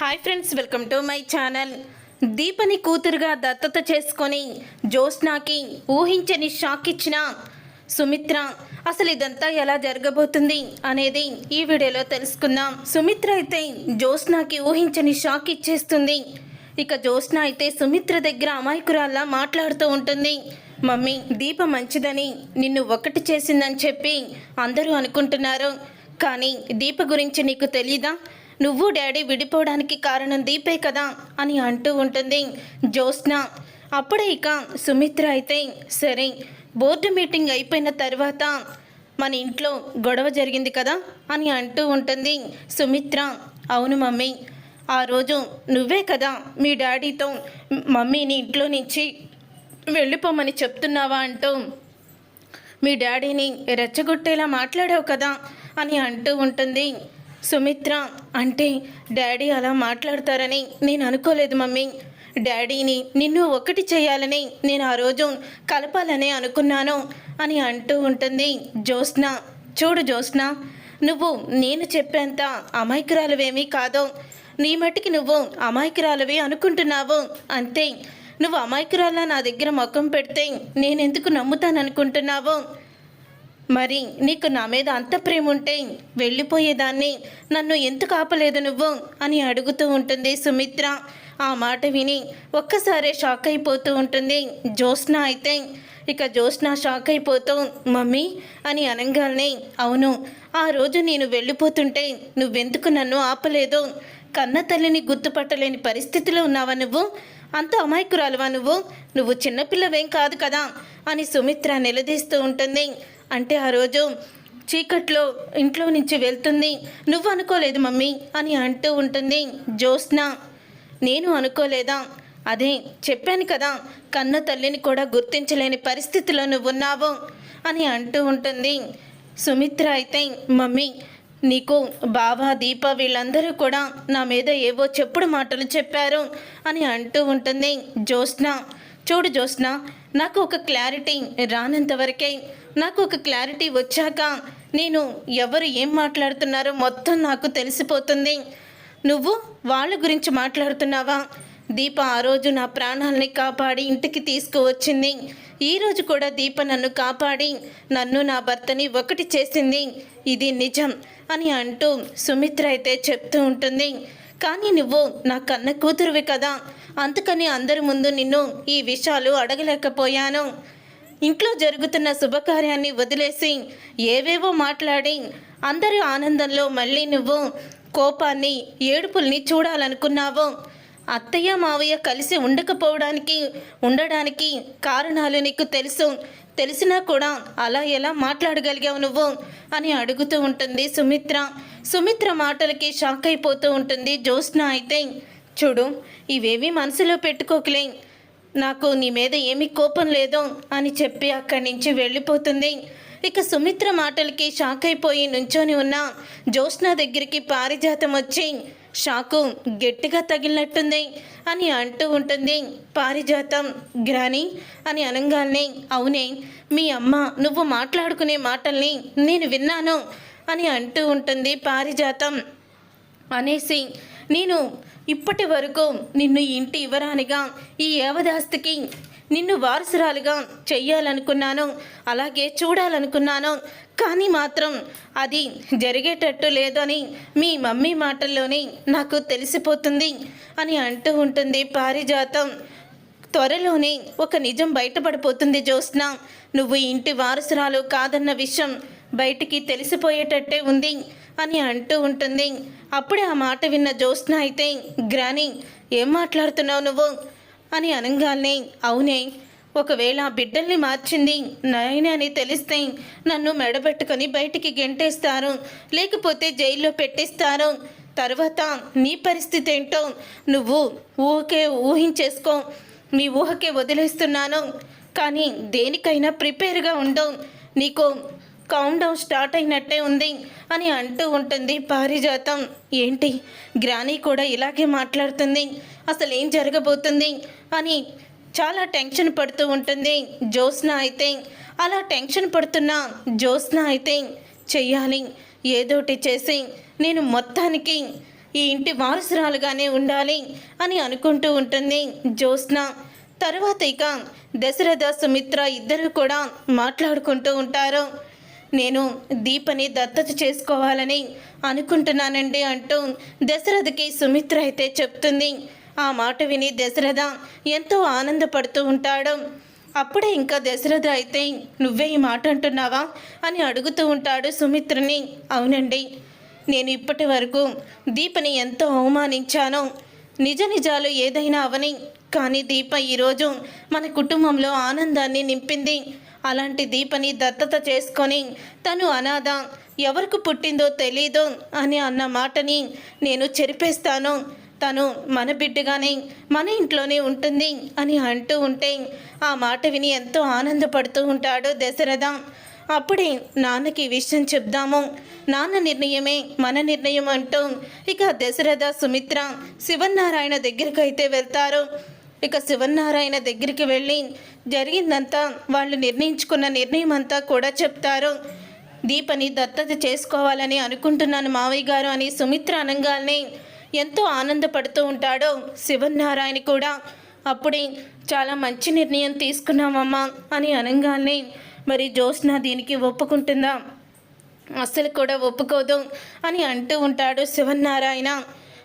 Hi friends welcome to my channel దీపని కూతురుగా దత్తత చేసుకొని జ్యోత్స్నాకి ఊహించని షాక్ ఇచ్చిన సుమిత్ర అసలు ఇదంతా ఎలా జరగబోతుంది? అనేది ఈ వీడియోలో తెలుసుకుందాం. సుమిత్ర అయితే జ్యోత్స్నాకి ఊహించని షాక్ ఇచ్చేస్తుంది. ఇక జ్యోత్స్న అయితే సుమిత్ర దగ్గర అమాయకురాల్లా మాట్లాడుతూ ఉంటుంది. మమ్మీ దీప మంచిదని నిన్ను ఒకటి చేసిందని చెప్పి అందరూ అనుకుంటున్నారు. కానీ దీప గురించి నీకు తెలీదా? నువ్వు డాడీ విడిపోవడానికి కారణం దీపే కదా అని అంటూ ఉంటుంది జ్యోత్స్న. అప్పుడే ఇక సుమిత్ర అయితే సరే బోర్డు మీటింగ్ అయిపోయిన తర్వాత మన ఇంట్లో గొడవ జరిగింది కదా అని అంటూ ఉంటుంది సుమిత్ర. అవును మమ్మీ ఆ రోజు నువ్వే కదా మీ డాడీతో మమ్మీని ఇంట్లో నుంచి వెళ్ళిపోమని చెప్తున్నావా అంటూ మీ డాడీని రెచ్చగొట్టేలా మాట్లాడావు కదా అని అంటూ ఉంటుంది సుమిత్ర అంటే డాడీ అలా మాట్లాడతారని నేను అనుకోలేదు మమ్మీ. డాడీని నిన్ను ఒకటి చేయాలని నేను ఆ రోజు కలపాలని అనుకున్నాను అని అంటూ ఉంటుంది జ్యోత్స్న. చూడు జ్యోత్స్న నువ్వు నేను చెప్పేంత అమాయకురాలువేమీ కాదు. నీ మట్టికి నువ్వు అమాయకురాలువి అనుకుంటున్నావు. అంతే. నువ్వు అమాయకురాల నా దగ్గర ముఖం పెడితే నేనెందుకు నమ్ముతాననుకుంటున్నావు? మరి నీకు నా మీద అంత ప్రేమ ఉంటే వెళ్ళిపోయేదాన్ని. నన్ను ఎందుకు ఆపలేదు నువ్వు? అని అడుగుతూ ఉంటుంది సుమిత్ర. ఆ మాట విని ఒక్కసారే షాక్ అయిపోతూ ఉంటుంది. జ్యోత్స్న అయితే ఇక జ్యోత్స్న షాక్ అయిపోతూ మమ్మీ అని అనగానే అవును ఆ రోజు నేను వెళ్ళిపోతుంటే నువ్వెందుకు నన్ను ఆపలేదు? కన్న తల్లిని గుర్తుపట్టలేని పరిస్థితిలో ఉన్నావా నువ్వు? అంత అమాయకురాలువా నువ్వు? నువ్వు చిన్నపిల్లవేం కాదు కదా? అని సుమిత్ర నిలదీస్తూ ఉంటుంది. అంటే ఆ రోజు చీకట్లో ఇంట్లో నుంచి వెళ్తుంది. నువ్వు అనుకోలేదు మమ్మీ అని అంటూ ఉంటుంది జ్యోత్స్న. నేను అనుకోలేదా? అదే చెప్పాను కదా కన్న తల్లిని కూడా గుర్తించలేని పరిస్థితిలో నువ్వు ఉన్నావు అని అంటూ ఉంటుంది. సుమిత్ర అయితే మమ్మీ నీకు బావ దీప వీళ్ళందరూ కూడా నా మీద ఏవో చెప్పుడు మాటలు చెప్పారు అని అంటూ ఉంటుంది జ్యోత్స్న. చూడు జ్యోత్స్న నాకు ఒక క్లారిటీ రానంత వరకే నాకు ఒక క్లారిటీ వచ్చాక నేను ఎవరు ఏం మాట్లాడుతున్నారో మొత్తం నాకు తెలిసిపోతుంది. నువ్వు వాళ్ళ గురించి మాట్లాడుతున్నావా? దీప ఆ రోజు నా ప్రాణాలని కాపాడి ఇంటికి తీసుకువచ్చింది. ఈరోజు కూడా దీప నన్ను కాపాడి నన్ను నా భర్తని ఒకటి చేసింది. ఇది నిజం అని అంటూ సుమిత్ర అయితే చెప్తూ ఉంటుంది. కానీ నువ్వు నా కన్న కూతురువి కదా. అందుకని అందరి ముందు నిన్ను ఈ విషయాలు అడగలేకపోయాను. ఇంట్లో జరుగుతున్న శుభకార్యాన్ని వదిలేసి ఏవేవో మాట్లాడి అందరి ఆనందంలో మళ్ళీ నువ్వు కోపాన్ని ఏడుపుల్ని చూడాలనుకున్నావు. అత్తయ్య మావయ్య కలిసి ఉండకపోవడానికి ఉండడానికి కారణాలు నీకు తెలుసు. తెలిసినా కూడా అలా ఎలా మాట్లాడగలిగావు నువ్వు అని అడుగుతూ ఉంటుంది సుమిత్ర. సుమిత్ర మాటలకి షాక్ అయిపోతూ ఉంటుంది జ్యోత్స్న అయితే. చూడు ఇవేవి మనసులో పెట్టుకోకలే. నాకు నీ మీద ఏమీ కోపం లేదు అని చెప్పి అక్కడి నుంచి వెళ్ళిపోతుంది. ఇక సుమిత్ర మాటలకి షాక్ అయిపోయి నుంచొని ఉన్న జ్యోత్స్న దగ్గరికి పారిజాతం వచ్చి షాకు గట్టిగా తగిలినట్టుంది అని అంటూ ఉంటుంది. పారిజాతం గ్రాని అని అనగానే అవునే మీ అమ్మ నువ్వు మాట్లాడుకునే మాటల్ని నేను విన్నాను అని అంటూ ఉంటుంది పారిజాతం అనేసి. నేను ఇప్పటి వరకు నిన్ను ఇంటి ఇవ్వరానిగా ఈ ఏవదాస్తికి నిన్ను వారసురాలుగా చెయ్యాలనుకున్నాను అలాగే చూడాలనుకున్నాను. కానీ మాత్రం అది జరిగేటట్టు లేదని మీ మమ్మీ మాటల్లోనే నాకు తెలిసిపోతుంది అని అంటూ ఉంటుంది పారిజాతం. త్వరలోనే ఒక నిజం బయటపడిపోతుంది జ్యోత్స్న. నువ్వు ఇంటి వారసురాలు కాదన్న విషయం బయటికి తెలిసిపోయేటట్టే ఉంది అని అంటూ ఉంటుంది. అప్పుడే ఆ మాట విన్న జ్యోత్స్న అయితే గ్రాని ఏం మాట్లాడుతున్నావు నువ్వు? అని అనగానే అవునే ఒకవేళ బిడ్డల్ని మార్చింది నాయనే అని తెలిస్తే నన్ను మెడబెట్టుకొని బయటికి గెంటేస్తారు లేకపోతే జైల్లో పెట్టేస్తారు. తర్వాత నీ పరిస్థితి ఏంటో నువ్వు ఊహకే ఊహించేసుకో. నీ ఊహకే వదిలేస్తున్నాను. కానీ దేనికైనా ప్రిపేర్గా ఉండవు నీకు కౌంట్ డౌన్ స్టార్ట్ అయినట్టే ఉంది అని అంటూ ఉంటుంది పారిజాతం. ఏంటి? గ్రాని కూడా ఇలాగే మాట్లాడుతుంది. అసలు ఏం జరగబోతుంది? అని చాలా టెన్షన్ పడుతూ ఉంటుంది జ్యోత్స్న అయితే. అలా టెన్షన్ పడుతున్న జ్యోత్స్న అయితే చెయ్యాలి ఏదోటి చేసి నేను మొత్తానికి ఈ ఇంటి వారసురాలుగానే ఉండాలి అని అనుకుంటూ ఉంటుంది జ్యోత్స్న. తర్వాత ఇక దశరథ సుమిత్ర ఇద్దరు కూడా మాట్లాడుకుంటూ ఉంటారు. నేను దీపని దత్తత చేసుకోవాలని అనుకుంటున్నానండి అంటూ దశరథకి సుమిత్ర అయితే చెప్తుంది. ఆ మాట విని దశరథ ఎంతో ఆనందపడుతూ ఉంటాడు. అప్పుడే ఇంకా దశరథ అయితే నువ్వే ఈ మాట అంటున్నావా? అని అడుగుతూ ఉంటాడు సుమిత్రని. అవునండి. నేను ఇప్పటి వరకు దీపని ఎంతో అవమానించాను. నిజ నిజాలు ఏదైనా అవని కానీ దీప ఈరోజు మన కుటుంబంలో ఆనందాన్ని నింపింది. అలాంటి దీపని దత్తత చేసుకొని తను అనాథ ఎవరికి పుట్టిందో తెలీదు అని అన్న మాటని నేను చెరిపేస్తాను. తను మన బిడ్డగానే మన ఇంట్లోనే ఉంటుంది అని అంటూ ఉంటే ఆ మాట విని ఎంతో ఆనందపడుతూ ఉంటాడు దశరథ. అప్పుడే నాన్నకి విషయం చెప్దాము. నాన్న నిర్ణయమే మన నిర్ణయం అంటూ ఇక దశరథ సుమిత్ర శివనారాయణ దగ్గరికి అయితే వెళ్తారు. ఇక శివనారాయణ దగ్గరికి వెళ్ళి జరిగిందంతా వాళ్ళు నిర్ణయించుకున్న నిర్ణయం అంతా కూడా చెప్తారు. దీపని దత్తత చేసుకోవాలని అనుకుంటున్నాను మావయ్య గారు అని సుమిత్ర అనగానే ఎంతో ఆనందపడుతూ ఉంటాడో శివనారాయణ కూడా. అప్పుడే చాలా మంచి నిర్ణయం తీసుకున్నామమ్మా అని అనగానే మరి జ్యోత్స్న దీనికి ఒప్పుకుంటుందా? అస్సలు కూడా ఒప్పుకోదు అని అంటూ ఉంటాడు శివనారాయణ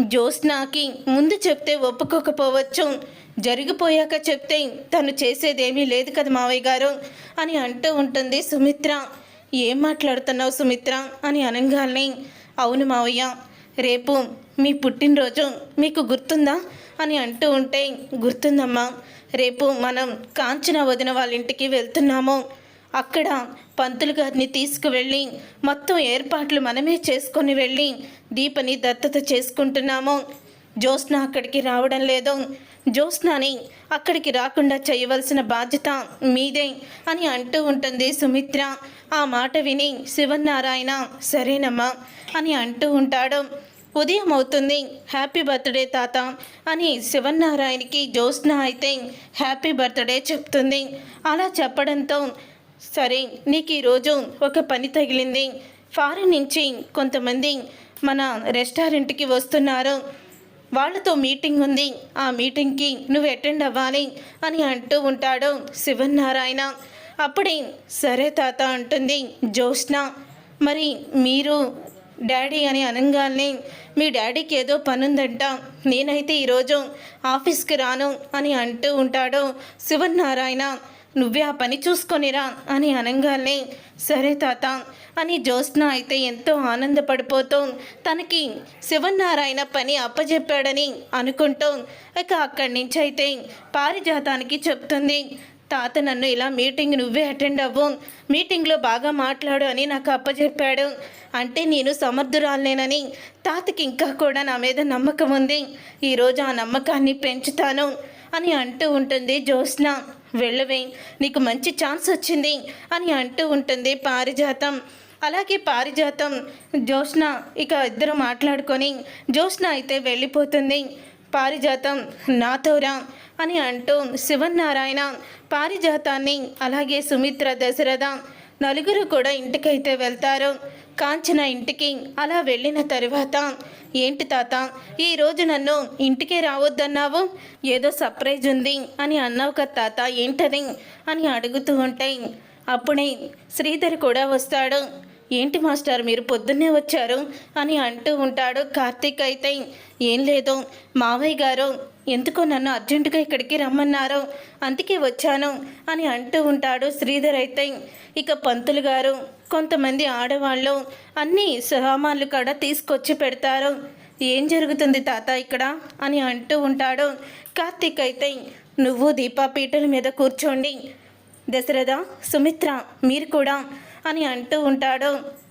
జ్యోత్స్నాకి ముందు చెప్తే ఒప్పుకోకపోవచ్చు. జరిగిపోయాక చెప్తే తను చేసేదేమీ లేదు కదా మావయ్య గారు అని అంటూ ఉంటుంది సుమిత్ర. ఏం మాట్లాడుతున్నావు సుమిత్ర అని అనగానే అవును మావయ్య రేపు మీ పుట్టినరోజు మీకు గుర్తుందా అని అంటూ ఉంటే గుర్తుందమ్మా. రేపు మనం కాంచన వదిన వాళ్ళ ఇంటికి వెళ్తున్నాము. అక్కడ పంతులు గారిని తీసుకువెళ్ళి మొత్తం ఏర్పాట్లు మనమే చేసుకొని వెళ్ళి దీపని దత్తత చేసుకుంటున్నాము. జ్యోత్స్న అక్కడికి రావడం లేదు. జ్యోత్స్నాని అక్కడికి రాకుండా చేయవలసిన బాధ్యత మీదే అని అంటూ ఉంటుంది సుమిత్ర. ఆ మాట విని శివనారాయణ సరేనమ్మా అని అంటూ ఉంటాడు. ఉదయం అవుతుంది. హ్యాపీ బర్త్డే తాత అని శివనారాయణకి జ్యోత్స్న అయితే హ్యాపీ బర్త్డే చెప్తుంది. అలా చెప్పడంతో సరే నీకు ఈరోజు ఒక పని తగిలింది. ఫారిన్ నుంచి కొంతమంది మన రెస్టారెంట్కి వస్తున్నారు. వాళ్ళతో మీటింగ్ ఉంది. ఆ మీటింగ్కి నువ్వు అటెండ్ అవ్వాలి అని అంటూ ఉంటాడు శివనారాయణ అప్పుడే సరే తాత అంటుంది జ్యోత్స్న. మరి మీరు డాడీ అని అనగానే మీ డాడీకి ఏదో పనుందంట. నేనైతే ఈరోజు ఆఫీస్కి రాను అని అంటూ ఉంటాడు శివనారాయణ నువ్వే ఆ పని చూసుకొనిరా అని అనగానే సరే తాత అని జ్యోత్స్న అయితే ఎంతో ఆనందపడిపోతూ తనకి శివనారాయణ పని అప్పజెప్పాడని అనుకుంటూ ఇక అక్కడి నుంచి అయితే పారిజాతానికి చెప్తుంది తాత నన్ను ఇలా మీటింగ్ నువ్వే అటెండ్ అవ్వు మీటింగ్లో బాగా మాట్లాడు అని నాకు అప్పచెప్పాడు అంటే నేను సమర్థురాలనేనని తాతకి ఇంకా కూడా నా మీద నమ్మకం ఉంది ఈరోజు ఆ నమ్మకాన్ని పెంచుతాను అని అంటూ ఉంటుంది జ్యోత్స్న. వెళ్ళవే నీకు మంచి ఛాన్స్ వచ్చింది అని అంటూ ఉంటుంది పారిజాతం. అలాగే పారిజాతం జ్యోత్స్న ఇక ఇద్దరు మాట్లాడుకొని జ్యోత్స్న అయితే వెళ్ళిపోతుంది పారిజాతం నాతోరా అని అంటూ శివనారాయణ పారిజాతాన్ని అలాగే సుమిత్ర దశరథ నలుగురు కూడా ఇంటికైతే వెళ్తారు. కాంచన ఇంటికి అలా వెళ్ళిన తరువాత ఏంటి తాత ఈరోజు నన్ను ఇంటికే రావద్దన్నావు? ఏదో సర్ప్రైజ్ ఉంది అని అన్నావు కదా తాత ఏంటది? అని అడుగుతూ ఉంటే అప్పుడే శ్రీధర్ కూడా వస్తాడు. ఏంటి మాస్టర్ మీరు పొద్దున్నే వచ్చారు అని అంటూ ఉంటాడు. కార్తీక్ అయితే ఏం లేదు. మావయ్య గారు ఎందుకో నన్ను అర్జెంటుగా ఇక్కడికి రమ్మన్నారు. అందుకే వచ్చాను అని అంటూ ఉంటాడు శ్రీధర్ అయితే. ఇక పంతులు గారు కొంతమంది ఆడవాళ్ళు అన్ని సామాన్లు కూడా తీసుకొచ్చి పెడతారు. ఏం జరుగుతుంది తాత ఇక్కడ? అని అంటూ ఉంటాడు. కార్తీక్ అయితే నువ్వు దీపా పీటల మీద కూర్చోండి. దశరథ సుమిత్ర మీరు కూడా అని అంటూ ఉంటాడు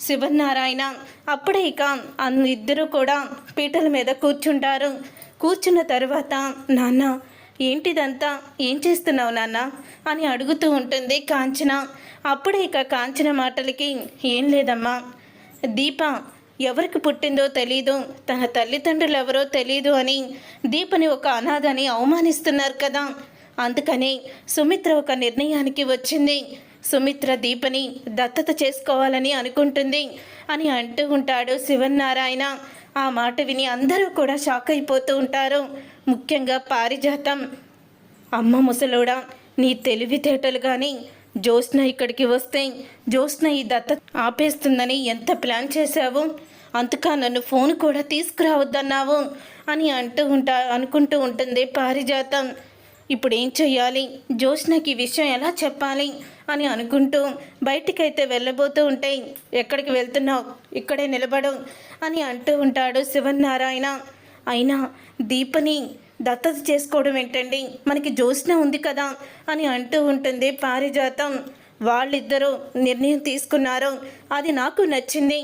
శివనారాయణ అప్పుడే ఇక ఇద్దరు కూడా పీటల మీద కూర్చుంటారు. కూర్చున్న తర్వాత నాన్న ఏంటిదంతా? ఏం చేస్తున్నావు నాన్న? అని అడుగుతూ ఉంటుంది కాంచన. అప్పుడే ఇక కాంచన మాటలకి ఏం లేదమ్మా. దీప ఎవరికి పుట్టిందో తెలీదు. తన తల్లిదండ్రులు ఎవరో తెలీదు అని. దీపని ఒక అనాథని అవమానిస్తున్నారు కదా. అందుకని సుమిత్ర ఒక నిర్ణయానికి వచ్చింది. సుమిత్ర దీపని దత్తత చేసుకోవాలని అనుకుంటుంది అని అంటూ ఉంటాడు శివన్నారాయణ. ఆ మాట విని అందరూ కూడా షాక్ అయిపోతూ ఉంటారు. ముఖ్యంగా పారిజాతం. అమ్మ ముసలోడా నీ తెలివితేటలు కానీ జ్యోత్స్న ఇక్కడికి వస్తే జ్యోత్స్న ఈ దత్త ఆపేస్తుందని ఎంత ప్లాన్ చేశావు? అంతకా నన్ను ఫోన్ కూడా తీసుకురావద్దన్నావు అని అంటూ ఉంటా అనుకుంటూ ఉంటుంది పారిజాతం. ఇప్పుడు ఏం చెయ్యాలి? జ్యోత్స్నకి విషయం ఎలా చెప్పాలి? అని అనుకుంటూ బయటికైతే వెళ్ళబోతూ ఉంటే ఎక్కడికి వెళ్తున్నావు? ఇక్కడే నిలబడు అని అంటూ ఉంటాడు శివనారాయణ అయినా దీపని దత్తత చేసుకోవడం ఏంటండి? మనకి జ్యోత్స్న ఉంది కదా అని అంటూ ఉంటుంది పారిజాతం. వాళ్ళిద్దరూ నిర్ణయం తీసుకున్నారు. అది నాకు నచ్చింది.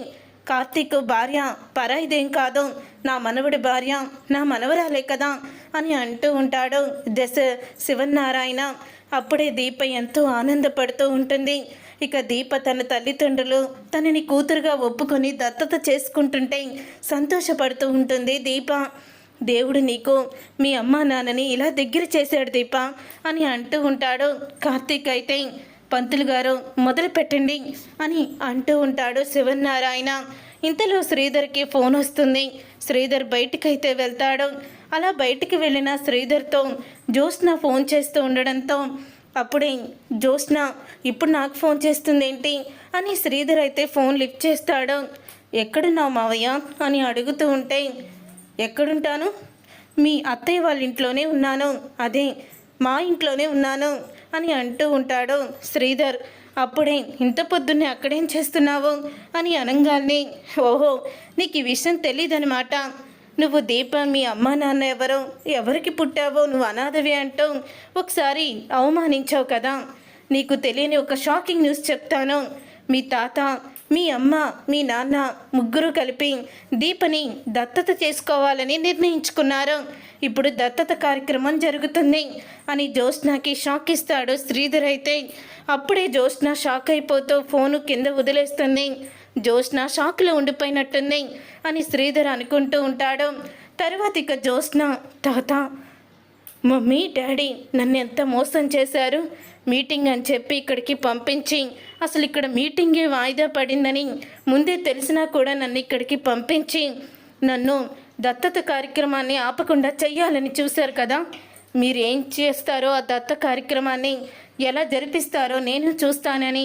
కార్తీక్ భార్య పరాయిదేం కాదు. నా మనవడి భార్య నా మనవరాలే కదా అని అంటూ ఉంటాడు దశ శివనారాయణ అప్పుడే దీప ఎంతో ఆనందపడుతూ ఉంటుంది. ఇక దీప తన తల్లిదండ్రులు తనని కూతురుగా ఒప్పుకొని దత్తత చేసుకుంటుంటే సంతోషపడుతూ ఉంటుంది దీప. దేవుడు నీకు మీ అమ్మా నాన్నని ఇలా దగ్గర చేశాడు దీప అని అంటూ ఉంటాడు. కార్తీక్ అయితే పంతులు గారు మొదలు పెట్టండి అని అంటూ ఉంటాడు శివనారాయణ ఇంతలో శ్రీధర్కి ఫోన్ వస్తుంది. శ్రీధర్ బయటికైతే వెళ్తాడు. అలా బయటికి వెళ్ళిన శ్రీధర్తో జ్యోత్స్న ఫోన్ చేస్తూ ఉండడంతో అప్పుడే జ్యోత్స్న ఇప్పుడు నాకు ఫోన్ చేస్తుంది ఏంటి అని శ్రీధర్ అయితే ఫోన్ లిఫ్ట్ చేస్తాడు. ఎక్కడున్నావు మావయ్య? అని అడుగుతూ ఉంటే ఎక్కడుంటాను? మీ అత్తయ్య వాళ్ళ ఇంట్లోనే ఉన్నాను. అదే మా ఇంట్లోనే ఉన్నాను. అని అంటూ ఉంటాడు శ్రీధర్. అప్పుడే ఇంత పొద్దున్నే అక్కడేం చేస్తున్నావు? అని అనగానే ఓహో నీకు ఈ విషయం తెలియదనమాట నువ్వు దీప మీ అమ్మ నాన్న ఎవరో ఎవరికి పుట్టావో నువ్వు అనాథవి అంటూ ఒకసారి అవమానించావు కదా. నీకు తెలియని ఒక షాకింగ్ న్యూస్ చెప్తాను. మీ తాత మీ అమ్మ మీ నాన్న ముగ్గురు కలిపి దీపని దత్తత చేసుకోవాలని నిర్ణయించుకున్నారు. ఇప్పుడు దత్తత కార్యక్రమం జరుగుతుంది అని జ్యోత్స్నాకి షాక్ ఇస్తాడు శ్రీధర్ అయితే. అప్పుడే జ్యోత్స్న షాక్ అయిపోతూ ఫోను కింద వదిలేస్తుంది. జ్యోత్స్న షాక్లో ఉండిపోయినట్టుంది అని శ్రీధర్ అనుకుంటూ ఉంటాడు. తర్వాత ఇక జ్యోత్స్న తాత మమ్మీ డాడీ నన్ను ఎంత మోసం చేశారు? మీటింగ్ అని చెప్పి ఇక్కడికి పంపించి అసలు ఇక్కడ మీటింగే వాయిదా పడిందని ముందే తెలిసినా కూడా నన్ను ఇక్కడికి పంపించి నన్ను దత్తత కార్యక్రమాన్ని ఆపకుండా చెయ్యాలని చూశారు కదా. మీరు ఏం చేస్తారో ఆ దత్త కార్యక్రమాన్ని ఎలా జరిపిస్తారో నేను చూస్తానని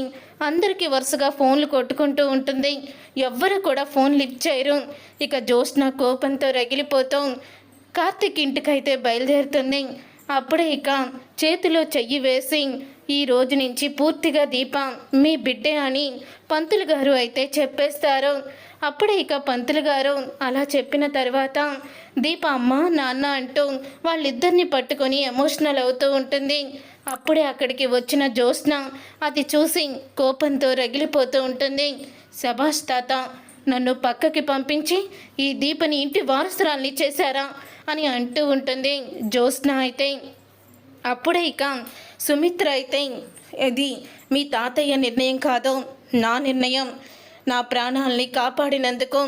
అందరికీ వరుసగా ఫోన్లు కొట్టుకుంటూ ఉంటుంది. ఎవ్వరు కూడా ఫోన్ లిఫ్ట్ చేయరు. ఇక జోష్న కోపంతో రగిలిపోతాం కార్తిక్ ఇంటికైతే బయలుదేరుతుంది. అప్పుడే ఇక చేతిలో చెయ్యి వేసి ఈ రోజు నుంచి పూర్తిగా దీప మీ బిడ్డే అని పంతులు గారు అయితే చెప్పేస్తారు. అప్పుడే ఇక పంతులు గారు అలా చెప్పిన తర్వాత దీప అమ్మ నాన్న అంటూ వాళ్ళిద్దరిని పట్టుకొని ఎమోషనల్ అవుతూ ఉంటుంది. అప్పుడే అక్కడికి వచ్చిన జ్యోత్స్న అది చూసి కోపంతో రగిలిపోతూ ఉంటుంది. శభాష్ తాత నన్ను పక్కకి పంపించి ఈ దీపని ఇంటి వారసురాల్ని చేశారా? అని అంటూ ఉంటుంది. జ్యోత్స్న అయితే అప్పుడే ఇక సుమిత్ర అయితే ఇది మీ తాతయ్య నిర్ణయం కాదు. నా నిర్ణయం. నా ప్రాణాల్ని కాపాడినందుకు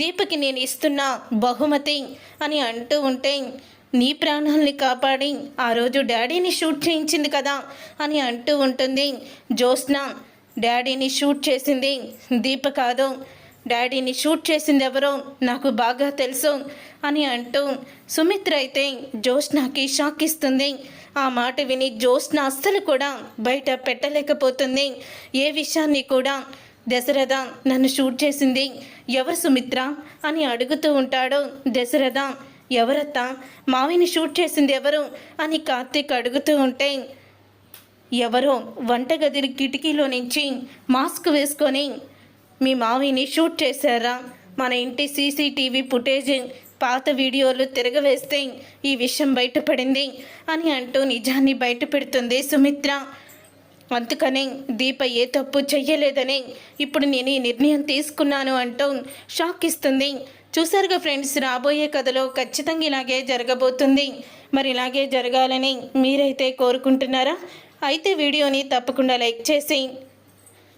దీపకి నేను ఇస్తున్న బహుమతి అని అంటూ ఉంటే నీ ప్రాణాల్ని కాపాడి ఆ రోజు డాడీని షూట్ చేయించింది కదా అని అంటూ ఉంటుంది. జ్యోత్స్న డాడీని షూట్ చేసింది దీప కాదు. డాడీని షూట్ చేసింది ఎవరో నాకు బాగా తెలుసు అని అంటూ సుమిత్ర అయితే జ్యోత్స్నాకి షాక్ ఇస్తుంది. ఆ మాట విని జ్యోత్స్న అస్సలు కూడా బయట పెట్టలేకపోతుంది. ఏ విషయాన్ని కూడా దశరథ నన్ను షూట్ చేసింది ఎవరు సుమిత్ర అని అడుగుతూ ఉంటాడు. దశరథ ఎవరత్త? మావిని షూట్ చేసింది ఎవరు అని కార్తీక్ అడుగుతూ ఉంటే ఎవరో వంటగది కిటికీలో నుంచి మాస్క్ వేసుకొని మీ మావిని షూట్ చేశారా? మన ఇంటి సీసీటీవీ ఫుటేజ్ పాత వీడియోలు తిరగవేస్తే ఈ విషయం బయటపడింది అని అంటూ నిజాన్ని బయట పెడుతుంది సుమిత్ర. అందుకనే దీప ఏ తప్పు చెయ్యలేదని ఇప్పుడు నేను ఈ నిర్ణయం తీసుకున్నాను అంటూ షాక్ ఇస్తుంది. చూసారుగా ఫ్రెండ్స్ రాబోయే కథలో ఖచ్చితంగా ఇలాగే జరగబోతుంది. మరి ఇలాగే జరగాలని మీరైతే కోరుకుంటున్నారా? అయితే వీడియోని తప్పకుండా లైక్ చేసి